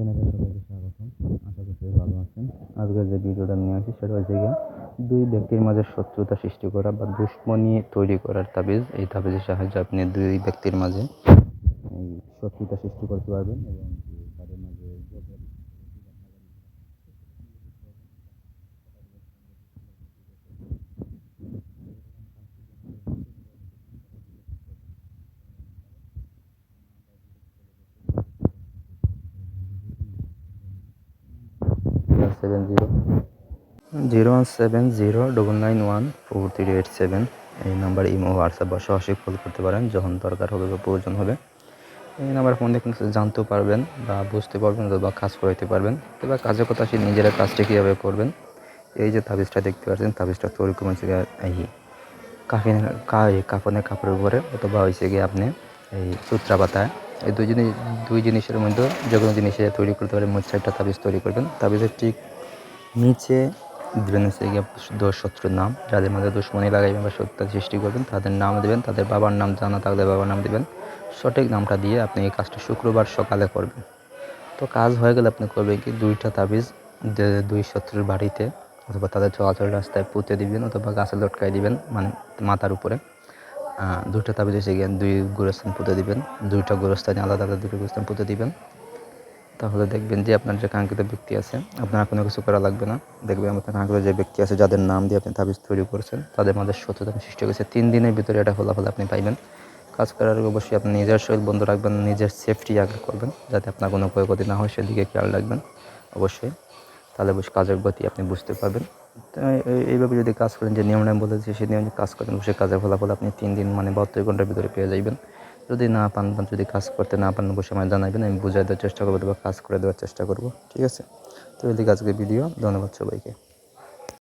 চ্যানেলে সবাইকে আশা করি ভালো আছেন। আজকে যে ভিডিওটা নিয়ে আসি সেটা হচ্ছে গিয়ে দুই ব্যক্তির মাঝে শত্রুতা সৃষ্টি করা বা দুশ্মনী তৈরি করার তাবিজ। এই তাবিজের সাহায্যে আপনি দুই ব্যক্তির মাঝে এই শত্রুতা সৃষ্টি করতে পারবেন এবং তাদের মাঝে seven zero zero one seven zero double nine one four three eight seven এই নাম্বার ইমো হোয়াটসঅ্যাপ বা সরাসরি কল করতে পারেন যখন দরকার হবে বা প্রয়োজন হবে। এই নাম্বার ফোন দেখুন জানতেও পারবেন বা বুঝতে পারবেন বা কাজ করাইতে পারবেন। এবার কাজের কথা সে নিজেরা কাজটা কীভাবে করবেন? এই যে তাবিজটা দেখতে পাচ্ছেন, তাবিজটা তৈরি করেছে এই কাফিনের কাফনের কাপড়ের উপরে অথবা হয়েছে গিয়ে আপনি এই সূত্রা পাতায়। এই দুই জিনিস দুই জিনিসের মধ্যে যে কোনো জিনিসে তৈরি করতে পারেন, মোট একটা তাবিজ তৈরি করবেন। তাবিজের ঠিক নিচে দেবেন হচ্ছে দোষ শত্রুর নাম। যাদের মধ্যে দুশ্মনী লাগাইবেন বা সত্য সৃষ্টি করবেন, তাদের নাম দেবেন, তাদের বাবার নাম জানা থাকলে বাবার নাম দেবেন। সঠিক নামটা দিয়ে আপনি এই কাজটা শুক্রবার সকালে করবেন। তো কাজ হয়ে গেলে আপনি করবেন কি, দুইটা তাবিজ দুই শত্রুর বাড়িতে অথবা তাদের চলাচল রাস্তায় পুঁতে দিবেন অথবা গাছে লটকাই দিবেন মানে মাথার উপরে। দুইটা তাবিজ এসে গিয়ে দুই গোরস্থান পুঁতে দিবেন, দুইটা গোরস্থানে আলাদা আলাদা দুটো গোরস্থান পুঁতে দিবেন। তাহলে দেখবেন যে আপনার যে কাঙ্ক্ষিত ব্যক্তি আছে, আপনার কোনো কিছু করা লাগবে না। দেখবেন আপনার কাঙ্ক্ষিত যে ব্যক্তি আছে, যাদের নাম দিয়ে আপনি তাবিজ তৈরি করেছেন, তাদের মধ্যে সত্যতা সৃষ্টি করেছে। তিন দিনের ভিতরে এটা ফলাফল আপনি পাইবেন। কাজ করার আগে অবশ্যই আপনি নিজের শরীর বন্ধ রাখবেন, নিজের সেফটি আগে করবেন, যাতে আপনার কোনো ক্ষয়ক্ষতি না হয়, সেদিকে খেয়াল রাখবেন অবশ্যই। তাহলে অবশ্যই কাজের গতি আপনি বুঝতে পারবেন। এইভাবে যদি কাজ করেন, যে নিয়ম নিয়ম বলেছে, সেই নিয়ম কাজ করেন, অবশ্যই কাজের ফলাফল আপনি তিন দিন মানে বাহাত্তর ঘণ্টার ভিতরে পেয়ে যাবেন যদি না পান যদি কাজ করতে না পান, অবশ্যই আমায় জানাবেন, আমি বুঝাই দেওয়ার চেষ্টা করব বা কাজ করে দেওয়ার চেষ্টা করব। ঠিক আছে? তো এদিকে আজকে ভিডিও ধন্যবাদ সবাইকে।